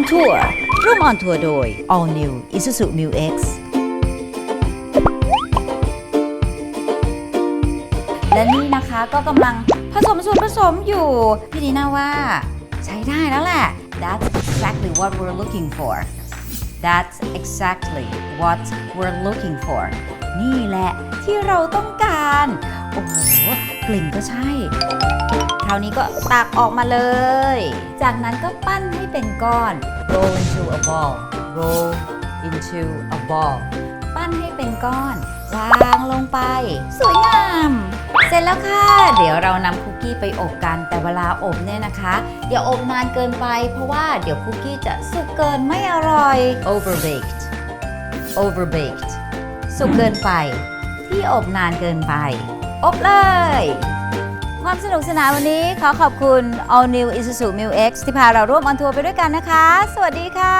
on Tour ร่วม on Tour โดย All New Isuzu Mu X และนี่นะคะก็กำลังผสมส่วนผสมอยู่ พี่ดีน่าว่าใช้ได้แล้วแหละ That's exactly what we're looking for That's exactly what we're looking for นี่แหละที่เราต้องการ โอ้โห กลิ่นก็ใช่ คราวนี้ก็ตักออกมาเลย จากนั้นก็ปั้นให้เป็นก้อน roll into a ball roll into a ball ปั้นให้เป็นก้อน วางลงไป สวยงาม เสร็จแล้วค่ะ เดี๋ยวเรานำคุกกี้ไปอบกัน แต่เวลาอบเนี่ยนะคะอย่าอบนานเกินไป เพราะว่าเดี๋ยวคุกกี้จะสุกเกินไม่อร่อย overbaked overbaked สุกเกินไป ที่อบนานเกินไป อบเลย ความสนุกสนานวันนี้ขอขอบคุณ All New Isuzu Mu X ที่พาเราร่วมออนทัวร์ไปด้วยกันนะคะ สวัสดีค่ะ